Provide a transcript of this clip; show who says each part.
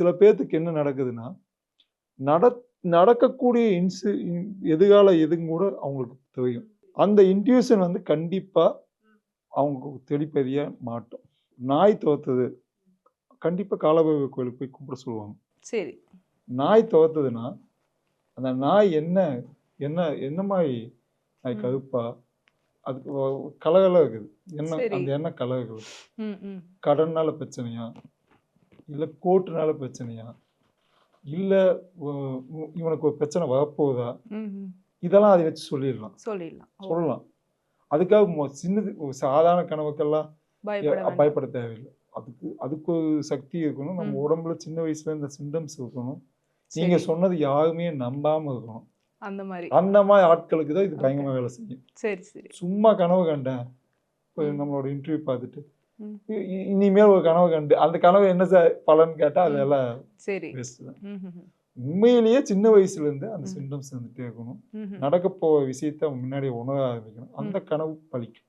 Speaker 1: சில பேர்த்துக்கு என்ன நடக்குதுன்னா நட நடக்கக்கூடிய இன்சு இன்- எதிர்கால எதுவும் கூட அவங்களுக்கு தெரியும். அந்த இன்ட்யூஷன் வந்து கண்டிப்பா அவங்க தெளிப்பதிய மாட்டோம். நாய் துரத்துது. கண்டிப்பா காலபைரவ கோயிலுக்கு போய் கும்பிட சொல்லுவாங்க.
Speaker 2: சரி.
Speaker 1: நாய் துரத்துதுன்னா அந்த நாய் என்ன என்ன என்ன மாதிரி நாய். கருப்பா? அதுக்கு ஒ- கலகல இருக்குது. என்ன. அந்த எண்ணெய் கலகல. கடன்னால பிரச்சனையா? இல்லை கோர்ட்டுனால பிரச்சனையா? இல்லை இவனுக்கு ஒரு பிரச்சனை வரப்போகுதா? இதெல்லாம் அதை வச்சு சொல்லிடலாம்.
Speaker 2: சொல்லிடலாம்.
Speaker 1: சொல்லலாம். அதுக்காக சின்னது சாதாரண கனவுக்கெல்லாம்
Speaker 2: பயப்பட
Speaker 1: தேவையில்லை. அதுக்கு அதுக்கு ஒரு சக்தி இருக்கணும். நம்ம. உடம்புல சின்ன வயசுல இந்த சிம்டம்ஸ் இருக்கணும். நீங்க சொன்னது யாருமே நம்பாம இருக்கணும்.
Speaker 2: அந்த மாதிரி.
Speaker 1: அந்த மாதிரி ஆட்களுக்கு தான் இது பயங்கரமா வேலை செய்யும்.
Speaker 2: சரி சரி.
Speaker 1: சும்மா கனவு கண்டேன். நம்மளோட இன்டர்வியூ பார்த்துட்டு இனிமேல் ஒரு கனவு கண்டு அந்த கனவு என்ன சார் பலன் கேட்டா
Speaker 2: ம்.
Speaker 1: அதெல்லாம்
Speaker 2: சரி.
Speaker 1: உண்மையிலேயே சின்ன வயசுல இருந்து அந்த. சிம்டம்ஸ் வந்துட்டே இருக்கணும். நடக்க போற விஷயத்த முன்னாடி உணர ஆரம்பிக்கணும் அந்த கனவு பலிக்கும்